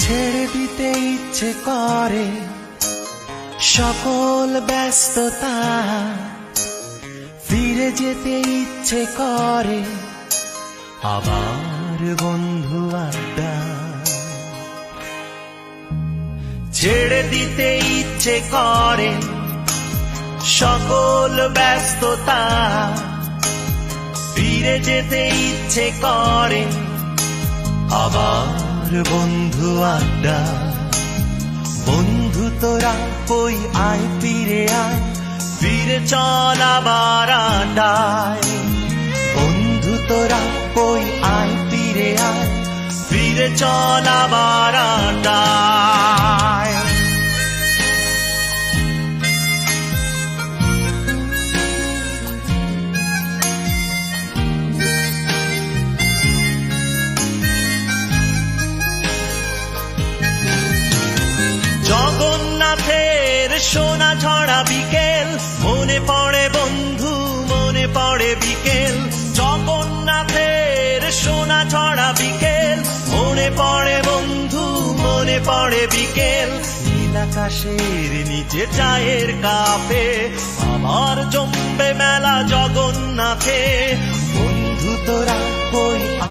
ছেড়ে দিতে ইচ্ছে করে। সকল ব্যস্ততা ফিরে যেতে ইচ্ছে করে। আবার বন্ধু আড্ডা। ছেড়ে দিতে ইচ্ছে করে। সকল ব্যস্ততা ফিরে যেতে ইচ্ছে করে। আবার বন্ধু আড্ডা। বন্ধু তোরা কই আয় ফিরে আয়, ফিরে চল আবার বন্ধু তোরা কই আয় ফিরে আয়, ফিরে চল আবার জগন্নাথের সোনা ঝরা বিকেল। মনে পড়ে বন্ধু, মনে পড়ে বিকেল। জগন্নাথের সোনা ঝরা বিকেল। মনে পড়ে বন্ধু, মনে পড়ে বিকেল। নীল আকাশের নিচে চায়ের কাপে, আমার জমবে মেলা জগন্নাথে। বন্ধু তোরা